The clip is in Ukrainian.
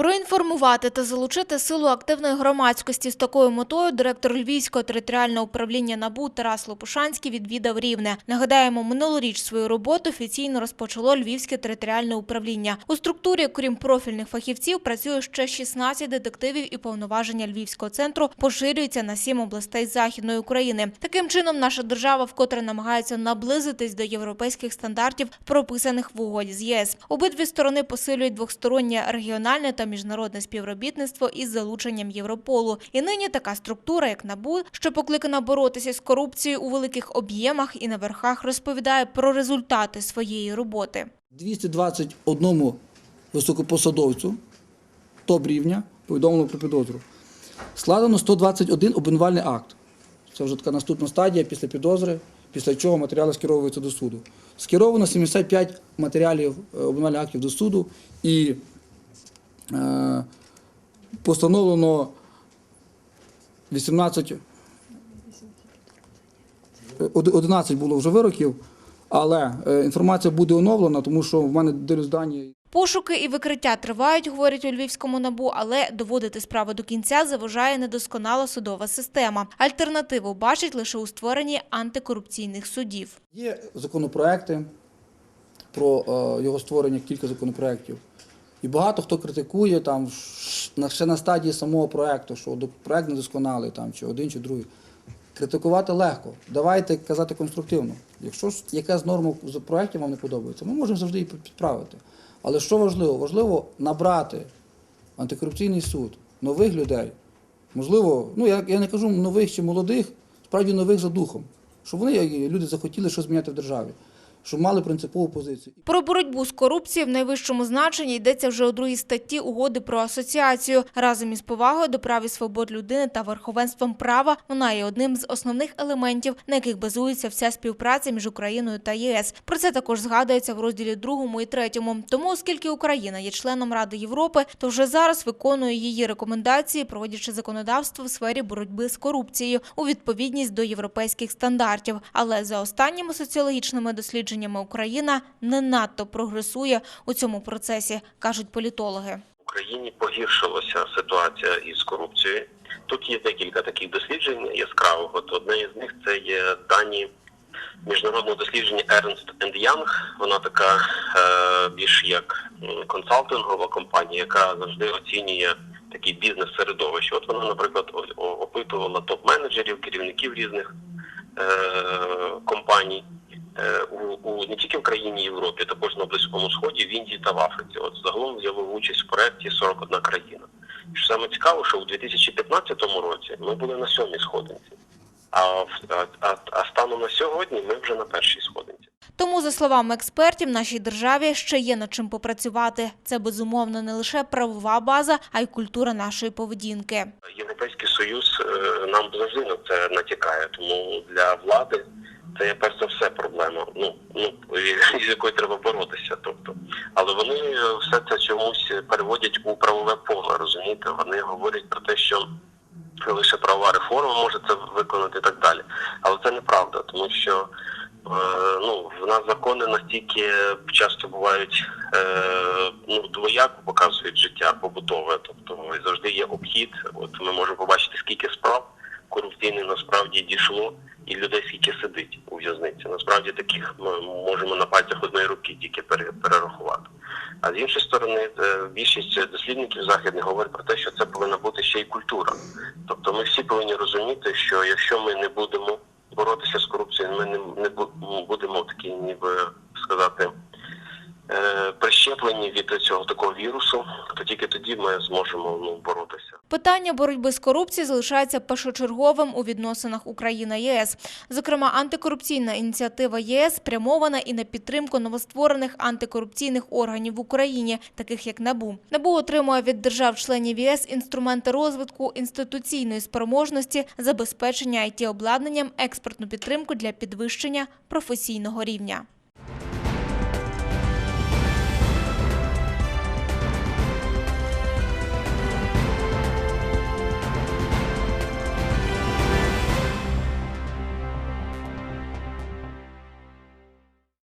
Проінформувати та залучити силу активної громадськості з такою метою директор Львівського територіального управління НАБУ Тарас Лопушанський відвідав Рівне. Нагадаємо, минулоріч свою роботу офіційно розпочало Львівське територіальне управління. У структурі, крім профільних фахівців, працює ще 16 детективів і повноваження Львівського центру поширюються на сім областей Західної України. Таким чином, наша держава вкотре намагається наблизитись до європейських стандартів, прописаних в угоді з ЄС. Обидві сторони посилюють двостороннє регіональне та міжнародне співробітництво із залученням Європолу. І нині така структура, як НАБУ, що покликана боротися з корупцією у великих об'ємах і на верхах, розповідає про результати своєї роботи. 221 високопосадовцю топ рівня повідомлено про підозру. Складено 121 обвинувальний акт. Це вже така наступна стадія після підозри, після чого матеріали скеровуються до суду. Скеровано 75 матеріалів е, обвинувальних актів до суду і постановлено 18 Е, 11 було вже вироків, але е, інформація буде оновлена, тому що в мене дивлюсь дані. Пошуки і викриття тривають, говорять у Львівському НАБУ, але доводити справу до кінця заважає недосконала судова система. Альтернативу бачить лише у створенні антикорупційних судів. Є законопроекти про е, його створення, кілька законопроєктів. І багато хто критикує там ще на стадії самого проекту, що проект недосконалий, там, чи один, чи другий. Критикувати легко. Давайте казати конструктивно. Якщо якась норма з проєкту вам не подобається, ми можемо завжди її підправити. Але що важливо? Важливо набрати антикорупційний суд нових людей. Можливо, ну я, я не кажу нових чи молодих, справді нових за духом. Щоб вони, люди, захотіли щось зміняти в державі, щоб мали принципову позицію. Про боротьбу з корупцією в найвищому значенні йдеться вже у другій статті угоди про асоціацію. Разом із повагою до прав і свобод людини та верховенством права вона є одним з основних елементів, на яких базується вся співпраця між Україною та ЄС. Про це також згадується в розділі другому і третьому. Тому, оскільки Україна є членом Ради Європи, то вже зараз виконує її рекомендації, проводячи законодавство в сфері боротьби з корупцією у відповідність до європейських стандартів. Але за останніми соціологічними дослідженнями Україна не надто прогресує у цьому процесі, кажуть політологи. Україні погіршилася ситуація із корупцією. Тут є декілька таких досліджень яскравих. От одне із них це є дані міжнародного дослідження Ernst Young. Вона така е, більш як консалтингова компанія, яка завжди оцінює такий бізнес-середовище. От вона, наприклад, опитувала топ-менеджерів, керівників різних е, компаній. Е, У, у не тільки в країні Європі, також на Близькому Сході, в Індії та в Африці. От загалом взяли участь в проєкті 41 країна. Що саме цікаво, що у 2015 році ми були на сьомій сходинці, а, а, а, станом на сьогодні ми вже на першій сходинці. Тому, за словами експертів, нашій державі ще є над чим попрацювати. Це безумовно не лише правова база, а й культура нашої поведінки. Європейський союз е, нам завжди на це натякає, тому для влади це є перш за все проблема. Ну ну з якою треба боротися. Тобто, але вони все це чомусь переводять у правове поле. Розумієте, вони говорять про те, що лише правова реформа може це виконати і так далі. Але це неправда, тому що е, ну в нас закони настільки часто бувають е, ну двояко показують життя побутове, тобто завжди є обхід. От ми можемо побачити, скільки справ корупційних насправді дійшло, і людей скільки сидить у в'язниці. Насправді таких ми можемо на пальцях одної руки тільки перерахувати. А з іншої сторони, е, більшість дослідників західних говорять про те, що це повинна бути ще й культура. Тобто ми всі повинні розуміти, що якщо ми не будемо боротися з корупцією, ми не, не будемо такі, ніби сказати, е, прищеплені від цього такого вірусу, то тільки тоді ми зможемо ну, боротися. Питання боротьби з корупцією залишається першочерговим у відносинах Україна-ЄС. Зокрема, антикорупційна ініціатива ЄС спрямована і на підтримку новостворених антикорупційних органів в Україні, таких як НАБУ. НАБУ отримує від держав-членів ЄС інструменти розвитку інституційної спроможності, забезпечення it обладнанням експертну підтримку для підвищення професійного рівня.